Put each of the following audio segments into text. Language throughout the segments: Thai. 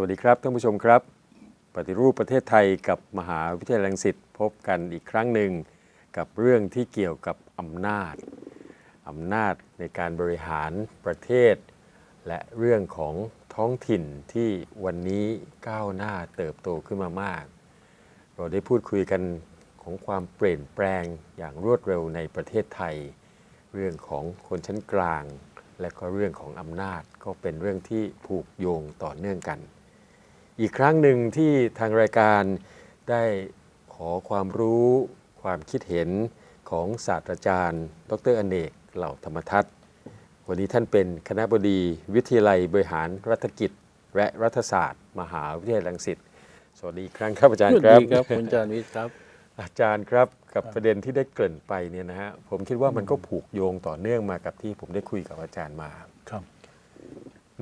สวัสดีครับท่านผู้ชมครับ ปฏิรูปประเทศไทยกับมหาวิทยาลัยรังสิตพบกันอีกครั้งหนึ่งกับเรื่องที่เกี่ยวกับอำนาจอำนาจในการบริหารประเทศ และเรื่องของท้องถิ่นที่วันนี้ก้าวหน้าเติบโตขึ้นมามาก เราได้พูดคุยกันของความเปลี่ยนแปลงอย่างรวดเร็วในประเทศไทย เรื่องของคนชั้นกลาง และก็เรื่องของอำนาจก็เป็นเรื่องที่ผูกโยงต่อเนื่องกัน อีกครั้งหนึ่งที่ทางรายการได้ขอความรู้ ความคิดเห็นของศาสตราจารย์ ดรอเนกเหล่าธรรมทัศน์วันนี้ท่านเป็นคณะบดีวิทยาลัยบริหารรัฐกิจ และรัฐศาสตร์ มหาวิทยาลัยรังสิตสวัสดีอีกครั้งครับอาจารย์สวัสครับดีครับคุณจานิตครับ อาจารย์ครับกับประเด็นที่ได้เกริ่นไปเนี่ยนะฮะผมคิดว่ามันก็ผูกโยงต่อเนื่องมากับที่ผมได้คุยกับอาจารย์มาครับ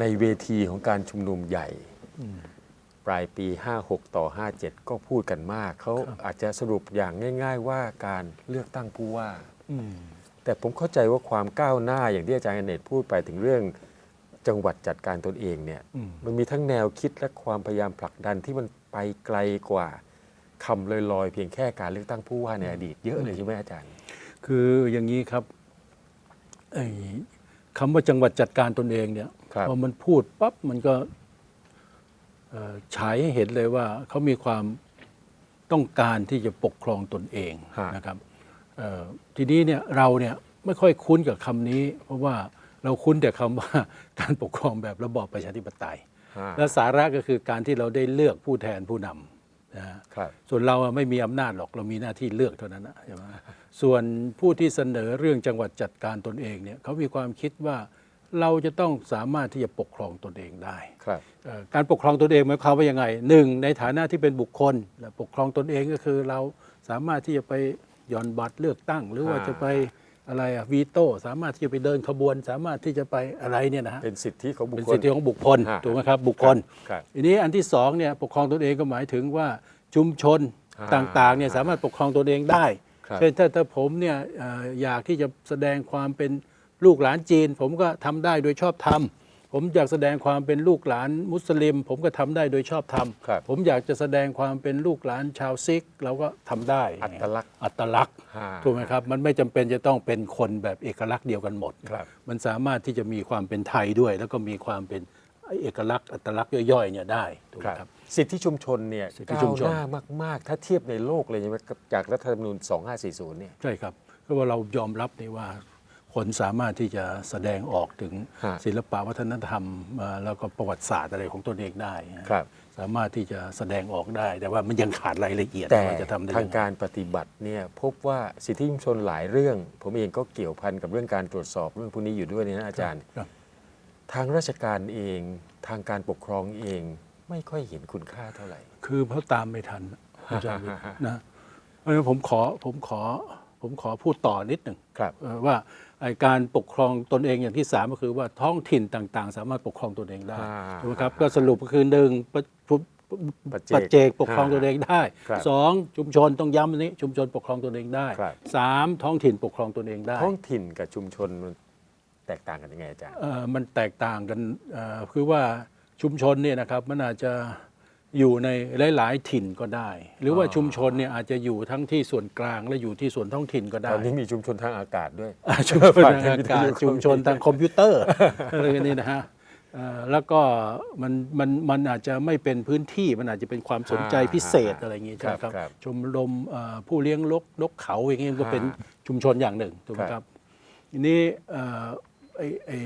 ในเวทีของการชุมนุมใหญ่ ปลายปี 56 ต่อ 57 ก็พูดกันมาก เขาอาจจะสรุปอย่างง่าย ๆ ว่าการเลือกตั้งผู้ว่าอืมแต่ผมเข้าใจว่าความก้าวหน้าอย่างที่อาจารย์อเนตพูดไปถึงเรื่องจังหวัดจัดการตนเองเนี่ยอืมมันมีทั้งแนวคิดและความพยายามผลักดันที่มันไปไกลกว่าคำลอยๆ เพียงแค่การเลือกตั้งผู้ว่าในอดีตเยอะเลยใช่ไหมอาจารย์ คืออย่างนี้ครับไอ้คำว่าจังหวัดจัดการตนเองเนี่ยครับพอมันพูดปั๊บมันก็เอ่อ ฉายให้เห็นเลยว่าเขามีความต้องการที่จะปกครองตนเองฮะนะครับเอ่อทีนี้เนี่ยเราเนี่ยไม่ค่อยคุ้นกับคำนี้ เพราะว่าเราคุ้นแต่คำว่าการปกครองแบบระบอบประชาธิปไตยฮะและสาระก็คือการที่เราได้เลือกผู้แทนผู้นำนะฮะครับส่วนเราอะไม่มีอำนาจหรอกเรามีหน้าที่เลือกเท่านั้นนะใช่ไหมส่วนผู้ที่เสนอเรื่องจังหวัดจัดการตนเองเนี่ยเขามีความคิดว่า เราจะต้องสามารถที่จะปกครองตนเองได้ ครับเอ่อการปกครองตนเองหมายความว่ายังไงหนึ่งในฐานะที่เป็นบุคคลและปกครองตนเองก็คือเราสามารถที่จะไปหย่อนบัตรเลือกตั้ง หรือว่าอ่า จะไปอะไรอะวีโต้สามารถที่จะไปเดินขบวน สามารถที่จะไปอะไรเนี่ยนะฮะเป็นสิทธิของบุคเป็นคลสิทธิของบุคคลฮะถูกไหมครับบุคคล ครับทีนี้อันที่สองเนี่ยปกครองตนเองก็หมายถึงว่าชุมชนอ่าต่างๆเนี่ยสามารถปกครองตนเองได้ครับ เช่นถ้าถ้าผมเนี่ยเอ่ออยากที่จะแสดงความเป็น ลูกหลานจีน ผมก็ทำได้โดยชอบธรรม ผมอยากแสดงความเป็นลูกหลานมุสลิม ผมก็ทำได้โดยชอบธรรมครับผมอยากจะแสดงความเป็นลูกหลานชาวซิก เราก็ทำได้ อัตลักษณ์ อัตลักษณ์ฮะถูกไหมครับ มันไม่จำเป็นจะต้องเป็นคนแบบเอกลักษณ์เดียวกันหมดครับมันสามารถที่จะมีความเป็นไทยด้วย แล้วก็มีความเป็นเอกลักษณ์อัตลักษณ์ย่อยๆเนี่ยได้ถูกไหมครับ สิทธิชุมชนเนี่ยสิทธิก้าชุวมชนหน้ามาก ๆ ถ้าเทียบในโลกเลยใช่ไหมครับจากรัฐธรรมนูญ 2540 เนี่ย ใช่ครับเพราะว่าเรายอมรับนี่ว่า คนสามารถที่จะแสดงออกถึงฮะศิลปะวัฒนธรรมเอ่อแล้วก็ประวัติศาสตร์อะไรของตนเองได้นะครับสามารถที่จะแสดงออกได้ แต่ว่ามันยังขาดรายละเอียดแต่ว่าจะทำได้ทางยังไงการปฏิบัติเนี่ยพบว่าสิทธิชุมชนหลายเรื่อง ผมเองก็เกี่ยวพันกับเรื่องการตรวจสอบเรื่องพวกนี้อยู่ด้วยเนี่ยนะอาจารย์ครับทางราชการเองทางการปกครองเองไม่ค่อยเห็นคุณค่าเท่าไหร่ คือเขาตามไม่ทันอาจารย์วิทย์นะเพราะฉะนั้นผมขอผมขอ ผมขอพูดต่อนิดหนึ่งครับเอ่อว่าไอ้การปกครองตนเองอย่างที่สามก็คือว่าท้องถิ่นต่างๆ สามารถปกครองตนเองได้อ่าถูกไหมครับก็สรุปก็คือหนึ่งปะปะปัจเจกปัจเจกปกครองตนเองได้ครับสองชุมชนต้องย้ำอันนี้ชุมชนปกครองตนเองได้ครับสามท้องถิ่นปกครองตนเองได้ ท้องถิ่นกับชุมชนมันแตกต่างกันยังไงอาจารย์เอ่อมันแตกต่างกันเอ่อคือว่าชุมชนเนี่ยนะครับมันอาจจะ อยู่ในหลาย ๆ ถิ่นก็ได้ หรือว่าอ๋อชุมชนเนี่ยอาจจะอยู่ทั้งที่ส่วนกลางและอยู่ที่ส่วนท้องถิ่นก็ตได้อนนี้มีชุมชนทางอากาศด้วยอ่าชุมชนทางอากาศชุมชนทางคอมพิวเตอร์อะไรกันนี่นะฮะเอ่อแล้วก็มันมันมันอาจจะไม่เป็นพื้นที่มันอาจจะเป็นความสนใจพิเศษอ่าอะไรอย่างงี้ใช่ไหมคครัรับบครับ ชมรมเอ่อผู้เลี้ยงนกนกเขาอย่างงี้ก็เป็นอ่าชุมชนอย่างหนึ่งถูกไหมคครัรับบทีนี้เอ่อไอ้ไอ้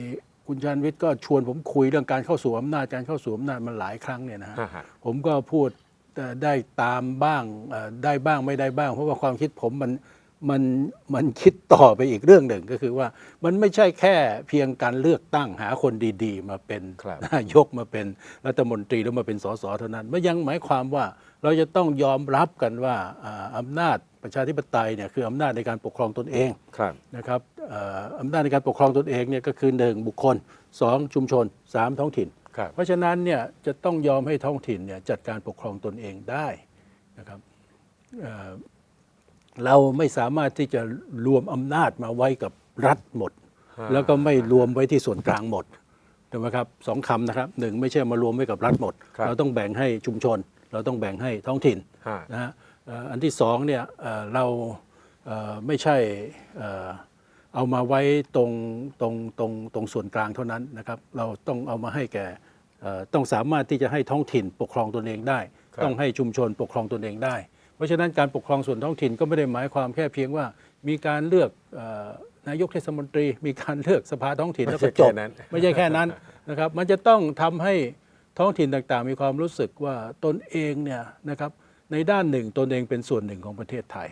คุณชานวิทย์ก็ชวนผมคุยเรื่องการเข้าสู่อำนาจการเข้าสู่อำนาจมันหลายครั้งเนี่ยนะฮะฮะฮะผมก็พูดเอ่อได้ตามบ้างเอ่อได้บ้างไม่ได้บ้าง เพราะว่าความคิดผมมันมันมันคิดต่อไปอีกเรื่องหนึ่งก็คือว่ามันไม่ใช่แค่เพียงการเลือกตั้งหาคนดีๆ มาเป็นครับนายกมาเป็นรัฐมนตรีแล้วมาเป็นสสเท่านั้นมันยังหมายความว่าเราจะต้องยอมรับกันว่าอ่าอำนาจประชาธิปไตยเนี่ยคืออำนาจในการปกครองตนเองครับนะครับเอ่ออำนาจในการปกครองตนเองเนี่ยก็คือหนึ่งบุคคลสองชุมชนสามท้องถิ่นครับเพราะฉะนั้นเนี่ยจะต้องยอมให้ท้องถิ่นเนี่ยจัดการปกครองตนเองได้นะครับเอ่อเราไม่สามารถที่จะรวมอำนาจมาไว้กับรัฐหมดฮะแล้วก็ไม่รวมไว้ที่ส่วนกลางหมดถูกไหมครับสองคำนะครับหนึ่งไม่ใช่มารวมไว้กับรัฐหมดครับเราต้องแบ่งให้ชุมชน เราต้องแบ่งให้ท้องถิ่นฮะนะฮะเอ่ออันที่สองเนี่ยเอ่อเราเอ่อไม่ใช่ เอ่อเอามาไว้ตรงตรงตรงตรงส่วนกลางเท่านั้นนะครับ เราต้องเอามาให้แก่เอ่อต้องสามารถที่จะให้ท้องถิ่นปกครองตนเองได้ครับต้องให้ชุมชนปกครองตนเองได้ เพราะฉะนั้นการปกครองส่วนท้องถิ่นก็ไม่ได้หมายความแค่เพียงว่า มีการเลือกเอ่อนายกเทศมนตรี มีการเลือกสภาท้องถิ่นแล้วก็จบไม่ใช่แค่นั้นไม่ใช่แค่นั้นนะครับ มันจะต้องทำให้ท้องถิ่นต่างๆ มีความรู้สึกว่าตนเองเนี่ยนะครับในด้านหนึ่งตนเองเป็นส่วนหนึ่งของประเทศไทย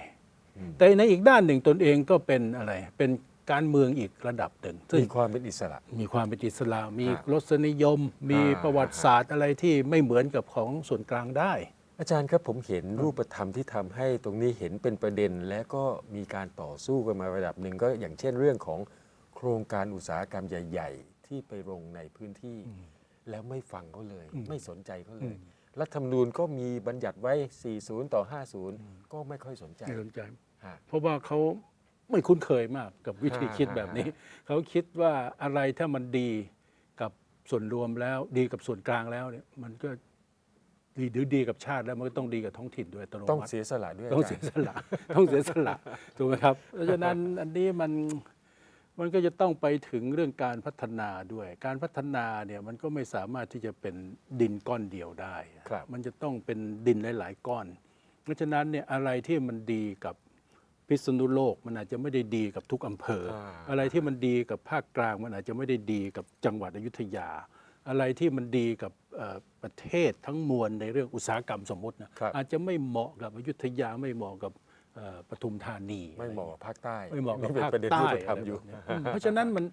แต่ในอีกด้านหนึ่งตนเองก็เป็นอะไร เป็นการเมืองอีกระดับหนึ่งซึ่งมีความเป็นอิสระ มีความเป็นอิสลามมีฮะรสนิยม มีอ่าประวัติศาสตร์อะไรที่ไม่เหมือนกับของส่วนกลางได้ อาจารย์ครับผมเห็นรูปธรรมที่ทำให้ตรงนี้เห็นเป็นประเด็น และก็มีการต่อสู้กันมาระดับหนึ่งก็อย่างเช่นเรื่องของโครงการอุตสาหกรรมใหญ่ ๆ ที่ไปลงในพื้นที่ แล้วไม่ฟังเขาเลย ไม่สนใจเขาเลยรัฐธรรมนูญก็มีบัญญัติไว้ 40 ต่อ 50 ก็ไม่ค่อยสนใจไม่สนใจฮะ เพราะว่าเขาไม่คุ้นเคยมากกับวิธีอ่าคิดแบบนี้ เขาคิดว่าอะไรถ้ามันดีกับส่วนรวมแล้วดีกับส่วนกลางแล้วเนี่ยมันก็ดีหรือดีกับชาติแล้วมันก็ต้องดีกับท้องถิ่นด้วยอัตโนต้องมัติเสียสละด้วยต้องอาจาเสีรยย์สละต้องเสียสละถูกไหมครับ เพราะฉะนั้นอันนี้มันมันก็จะต้องไปถึงเรื่องการพัฒนาด้วย การพัฒนาเนี่ยมันก็ไม่สามารถที่จะเป็นดินก้อนเดียวได้ครับมันจะต้องเป็นดินหลาย ๆ ก้อน เพราะฉะนั้นเนี่ยอะไรที่มันดีกับ พิษณุโลกมันอาจจะไม่ได้ดีกับทุกอำเภออ่าอะไรที่มันดีกับภาคกลาง มันอาจจะไม่ได้ดีกับจังหวัดอยุธยา อะไรที่มันดีกับเอ่อประเทศทั้งมวลในเรื่องอุตสาหกรรมสมมตินะครับอาจจะไม่เหมาะกับอยุธยาไม่เหมาะกับเอ่อปทุมธานีไม่เหมาะกับภาคใต้ไม่เหมาะกับนี่เป็นภาคประเด็นใต้รูปธรรมอะไรอยู่แบบเนี้ยอืมเพราะฉะนั้นมัน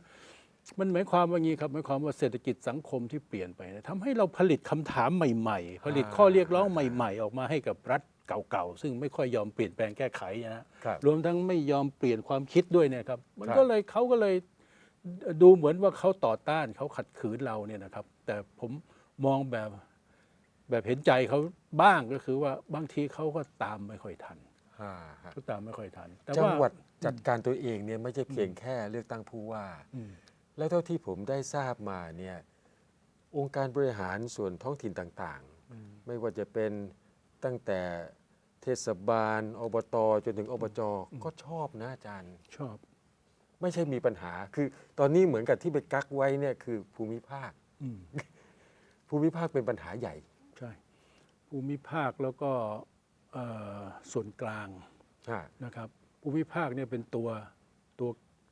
มันหมายความว่างี้ครับหมายความว่าเศรษฐกิจสังคมที่เปลี่ยนไปเนี่ยทำให้เราผลิตคำถามใหม่ ๆ ผลิตข้อเรียกร้องใหม่ ๆ ออกมาให้กับรัฐ เก่าๆ ซึ่งไม่ค่อยยอมเปลี่ยนแปลงแก้ไขนะฮะครับรวมทั้งไม่ยอมเปลี่ยนความคิดด้วยเนี่ยครับ มันครับก็เลยเขาก็เลยดูเหมือนว่าเขาต่อต้านเขาขัดขืนเราเนี่ยนะครับ แต่ผมมองแบบแบบเห็นใจเขาบ้างก็คือว่าบางทีเขาก็ตามไม่ค่อยทันอ่าฮะเขาตามไม่ค่อยทันแต่จังว่าหวัดจัดการตัวเองเนี่ยไม่ใช่เพียงแค่เลือกตั้งผู้ว่าอืมแล้วเท่าที่ผมได้ทราบมาเนี่ยองค์การบริหารส่วนท้องถิ่นต่างๆ ไม่ว่าจะเป็น ตั้งแต่เทศบาล อบต จนถึงอบจก็ชอบนะอาจารย์ ชอบ ไม่ใช่มีปัญหา คือตอนนี้เหมือนกับที่ไปกักไว้เนี่ยคือภูมิภาค อืมภูมิภาคเป็นปัญหาใหญ่ ใช่ ภูมิภาคแล้วก็เอ่อส่วนกลางฮะนะครับ ภูมิภาคเนี่ยเป็นตัวตัว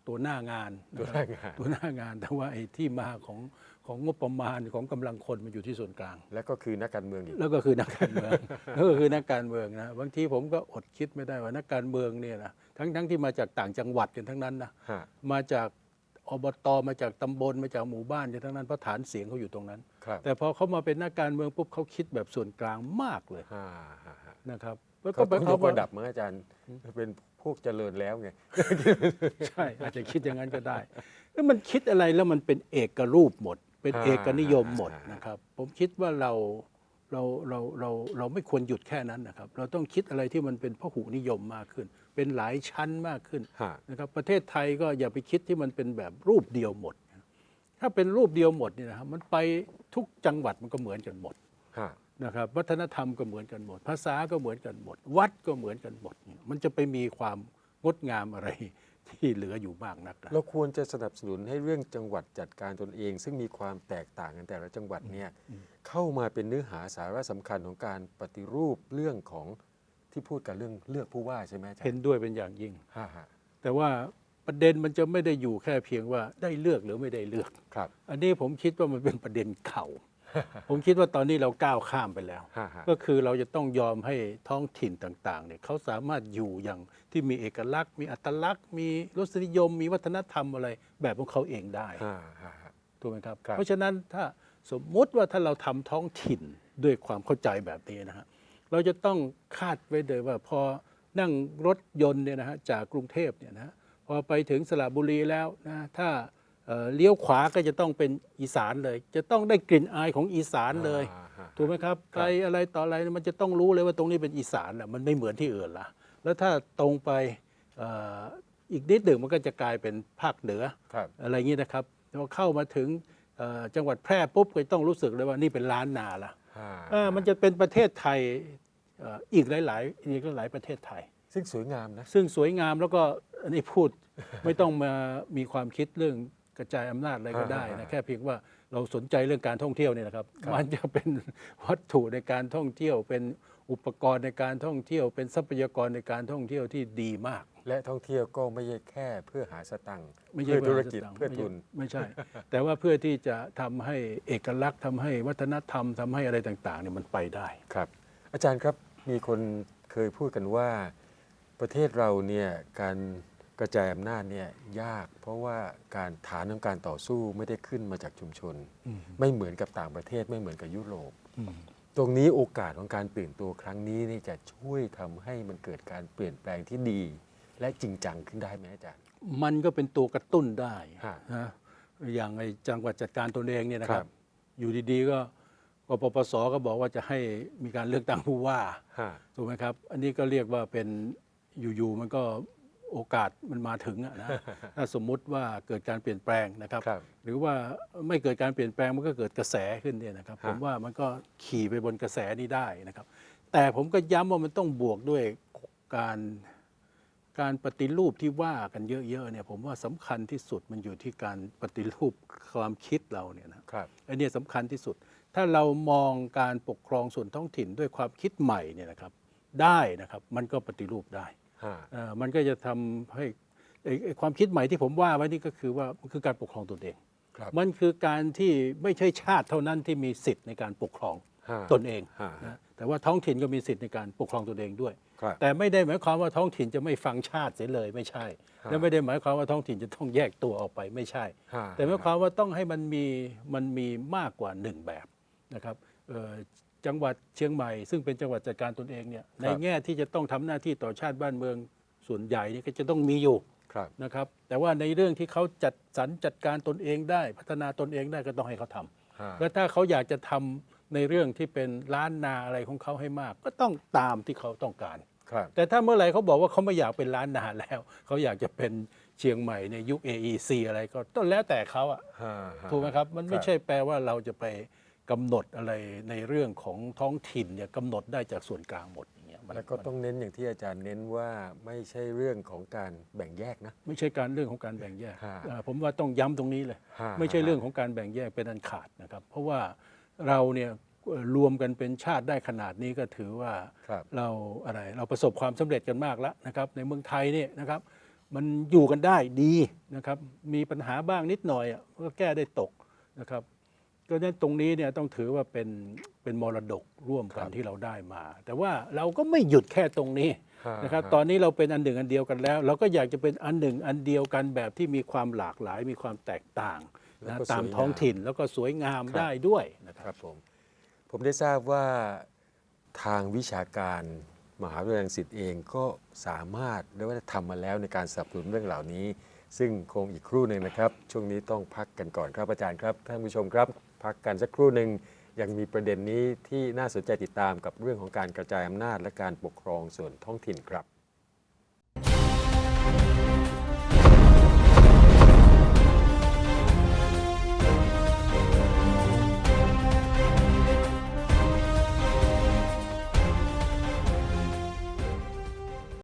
ตัวหน้างานตัวนะครับหน้างาน ตัวหน้างานแต่ว่าไอ้ที่มาของของงบประมาณของกำลังคนมันอยู่ที่ส่วนกลาง และก็คือนักการเมืองอีกแล้วก็คือนักการเมืองแล้วก็คือนักการเมืองนะบางทีผมก็อดคิดไม่ได้ว่านักการเมืองเนี่ยนะทั้งทั้งที่มาจากต่างจังหวัดกันทั้งนั้นนะฮะมาจากอบตมาจากตำบลมาจากหมู่บ้านกันทั้งนั้นเพราะฐานเสียงเขาอยู่ตรงนั้นครับแต่พอเขามาเป็นนักการเมืองปุ๊บเขาคิดแบบส่วนกลางมากเลยฮะฮะฮะนะครับแล้วก็ก็ไปต้องยเอากระดับมั้งอาจารย์เป็น พวกเจริญแล้วไง ใช่ อาจจะคิดอย่างนั้นก็ได้แล้วมันคิดอะไรแล้วมันเป็นเอกรูปหมด เป็นอ่าเอกนิยมหมดอ่านนะครับ ผมคิดว่าเราเราเราเราเราไม่ควรหยุดแค่นั้นนะครับ เราต้องคิดอะไรที่มันเป็นพหุนิยมมากขึ้น เป็นหลายชั้นมากขึ้นฮะนะครับ ประเทศไทยก็อย่าไปคิดที่มันเป็นแบบรูปเดียวหมด ถ้าเป็นรูปเดียวหมดเนี่ยนะครับมันไปทุกจังหวัดมันก็เหมือนกันหมดฮะ นะครับวัฒนธรรมก็เหมือนกันหมด ภาษาก็เหมือนกันหมด วัดก็เหมือนกันหมดเนี่ยมันจะไปมีความงดงามอะไรที่เหลืออยู่มากนักล่ะเราควรจะสนับสนุนให้เรื่องจังหวัดจัดการตนเอง ซึ่งมีความแตกต่างกันแต่ละจังหวัดเนี่ยเข้ามาเป็นเนื้อหาสาระสำคัญของการปฏิรูปเรื่องของที่พูดกันเรื่องเลือกผู้ว่าใช่ไหมอาจารเห็นย์ด้วยเป็นอย่างยิ่งฮะฮะแต่ว่าประเด็นมันจะไม่ได้อยู่แค่เพียงว่าได้เลือกหรือไม่ได้เลือกครับ อันนี้ผมคิดว่ามันเป็นประเด็นเข่า ผมคิดว่าตอนนี้เราก้าวข้ามไปแล้วฮะฮะก็คือเราจะต้องยอมให้ท้องถิ่นต่างๆเนี่ยเขาสามารถอยู่อย่างที่มีเอกลักษณ์ มีอัตลักษณ์ มีรสนิยม มีวัฒนธรรมอะไรแบบของเขาเองได้ฮะฮะฮะถูกไหมครับครับ เพราะฉะนั้นถ้าสมมุติว่าถ้าเราทำท้องถิ่นด้วยความเข้าใจแบบนี้นะฮะเราจะต้องคาดไว้เลยว่าพอนั่งรถยนต์เนี่ยนะฮะจากกรุงเทพเนี่ยนะฮะพอไปถึงสระบุรีแล้วนะถ้า เอ่อเลี้ยวขวาก็จะต้องเป็นอีสานเลย จะต้องได้กลิ่นอายของอีสานเลยฮะฮะถูกไหมครับไปอะไรต่ออะไรมันจะต้องรู้เลยว่าตรงนี้เป็นอีสานแหละมันไม่เหมือนที่อื่นละแล้วถ้าตรงไปเอ่ออีกนิดหนึ่งมันก็จะกลายเป็นภาคเหนือครับอะไรอย่างนี้นะครับพอเข้ามาถึงเอ่อจังหวัดแพร่ปุ๊บก็ต้องรู้สึกเลยว่านี่เป็นล้านนาละอ่าเออมันจะเป็นประเทศไทยเอ่ออีกหลายๆอีกหลายๆประเทศไทย ซึ่งสวยงามนะซึ่งสวยงามแล้วก็อันนี้พูดไม่ต้องมามีความคิดเรื่อง กระจายอำนาจอะไรก็ได้นะแค่เพียงว่าเราสนใจเรื่องการท่องเที่ยวเนี่ยนะครับ มันจะเป็นวัตถุในการท่องเที่ยว เป็นอุปกรณ์ในการท่องเที่ยว เป็นทรัพยากรในการท่องเที่ยวที่ดีมาก และท่องเที่ยวก็ไม่ใช่แค่เพื่อหาสตังค์ไม่ใช่เพื่อธุรกิจสตังค์เพื่อทุนไม่ใช่ไม่ใช่ แต่ว่าเพื่อที่จะทำให้เอกลักษณ์ทำให้วัฒนธรรมทำให้อะไรต่างๆเนี่ยมันไปได้ครับ อาจารย์ครับมีคนเคยพูดกันว่าประเทศเราเนี่ยการก ระจายอำนาจเนี่ยยาก เพราะว่าการฐานของการต่อสู้ไม่ได้ขึ้นมาจากชุมชน ไม่เหมือนกับต่างประเทศไม่เหมือนกับยุโรปตรงนี้โอกาสของการตื่นตัวครั้งนี้นี่จะช่วยทำให้มันเกิดการเปลี่ยนแปลงที่ดี และจริงจังขึ้นได้ไหมอาจารย์ มันก็เป็นตัวกระตุ้นได้ฮะนะอย่างไอ้จังหวัดจัดการตนเองเนี่ยนะคครัรับบอยู่ดีๆก็กปปสก็บอกว่าจะให้มีการเลือกตั้งผู้ว่าฮะถูกไหมครับ อันนี้ก็เรียกว่าเป็นอยู่ๆมันก็ โอกาสมันมาถึงอะนะถ้าสมมุติว่าเกิดการเปลี่ยนแปลงนะครับครับ หรือว่าไม่เกิดการเปลี่ยนแปลงมันก็เกิดกระแสขึ้นเนี่ยนะครับฮะผมว่ามันก็ขี่ไปบนกระแสนี้ได้นะครับ แต่ผมก็ย้ำว่ามันต้องบวกด้วยการการปฏิรูปที่ว่ากันเยอะๆเนี่ยผมว่าสำคัญที่สุดมันอยู่ที่การปฏิรูปความคิดเราเนี่ยนะครับอันเนี้ยสำคัญที่สุด ถ้าเรามองการปกครองส่วนท้องถิ่นด้วยความคิดใหม่เนี่ยนะครับ ได้นะครับมันก็ปฏิรูปได้ฮะเอ่อ มันก็จะทำให้ไอ้ไอ้ความคิดใหม่ที่ผมว่าไว้นี่ก็คือว่ามันคือการปกครองตนเองครับมันคือการที่ไม่ใช่ชาติเท่านั้นที่มีสิทธิ์ในการปกครองฮะตนเองฮะนะแต่ว่าท้องถิ่นก็มีสิทธิ์ในการปกครองตนเองด้วยครับแต่ไม่ได้หมายความว่าท้องถิ่นจะไม่ฟังชาติเสียเลยไม่ใช่ฮะและไม่ได้หมายความว่าท้องถิ่นจะต้องแยกตัวออกไปไม่ใช่ฮะแต่หมายความว่าต้องให้มันมีมันมีมากกว่าหนึ่งแบบนะครับเอ่อ จังหวัดเชียงใหม่ ซึ่งเป็นจังหวัดจัดการตนเองเนี่ยในแง่ที่จะต้องทำหน้าที่ต่อชาติบ้านเมืองส่วนใหญ่นี่ก็จะต้องมีอยู่ครับนะครับ แต่ว่าในเรื่องที่เขาจัดสรรจัดการตนเองได้ พัฒนาตนเองได้ก็ต้องให้เขาทำฮะแล้วถ้าเขาอยากจะทำในเรื่องที่เป็นล้านนาอะไรของเขาให้มาก ก็ต้องตามที่เขาต้องการครับแต่ถ้าเมื่อไหร่เขาบอกว่าเขาไม่อยากเป็นล้านนาแล้ว เขาอยากจะเป็นเชียงใหม่ในยุค AEC อะไรก็ต้องแล้วแต่เขาอะฮะฮะถูกไหมครับ มันไม่ครับใช่แปลว่าเราจะไป กำหนดอะไรในเรื่องของท้องถิ่นเนี่ยกำหนดได้จากส่วนกลางหมดอย่างเงี้ยมันแล้วก็ต้องเน้นอย่างที่อาจารย์เน้นว่าไม่ใช่เรื่องของการแบ่งแยกนะ ไม่ใช่การเรื่องของการแบ่งแยกฮะอ่าผมว่าต้องย้ำตรงนี้เลย ฮะไม่ใช่เรื่องของการแบ่งแยกเป็นอันขาดนะครับ เพราะว่าเราเนี่ยเอ่อรวมกันเป็นชาติได้ขนาดนี้ก็ถือว่า ครับ เราอะไรเราประสบความสำเร็จกันมากแล้วนะครับ ในเมืองไทยเนี่ยนะครับ มันอยู่กันได้ดีนะครับ มีปัญหาบ้างนิดหน่อยอะก็แก้ได้ตกนะครับ ก็ฉะนั้นตรงนี้เนี่ยต้องถือว่าเป็นเป็นมรดกร่วมกันที่เราได้มา แต่ว่าเราก็ไม่หยุดแค่ตรงนี้ฮะนะครับฮะตอนนี้เราเป็นอันหนึ่งอันเดียวกันแล้ว เราก็อยากจะเป็นอันหนึ่งอันเดียวกันแบบที่มีความหลากหลายมีความแตกต่างแล้วนะก็ตามสวยงามท้องถิ่นแล้วก็สวยงามครับได้ด้วยนะคครับรับผมผมได้ทราบว่าทางวิชาการมหาวิทยาลัยรังสิตเองก็สามารถเรียกว่าทำมาแล้วในการสนับสนุนเรื่องเหล่านี้ ซึ่งคงอีกครู่หนึ่งนะครับ ช่วงนี้ต้องพักกันก่อนครับอาจารย์ครับท่านผู้ชมครับ พักกันสักครู่หนึ่งยังมีประเด็นนี้ที่น่าสนใจติดตามกับเรื่องของการกระจายอำนาจและการปกครองส่วนท้องถิ่นครับ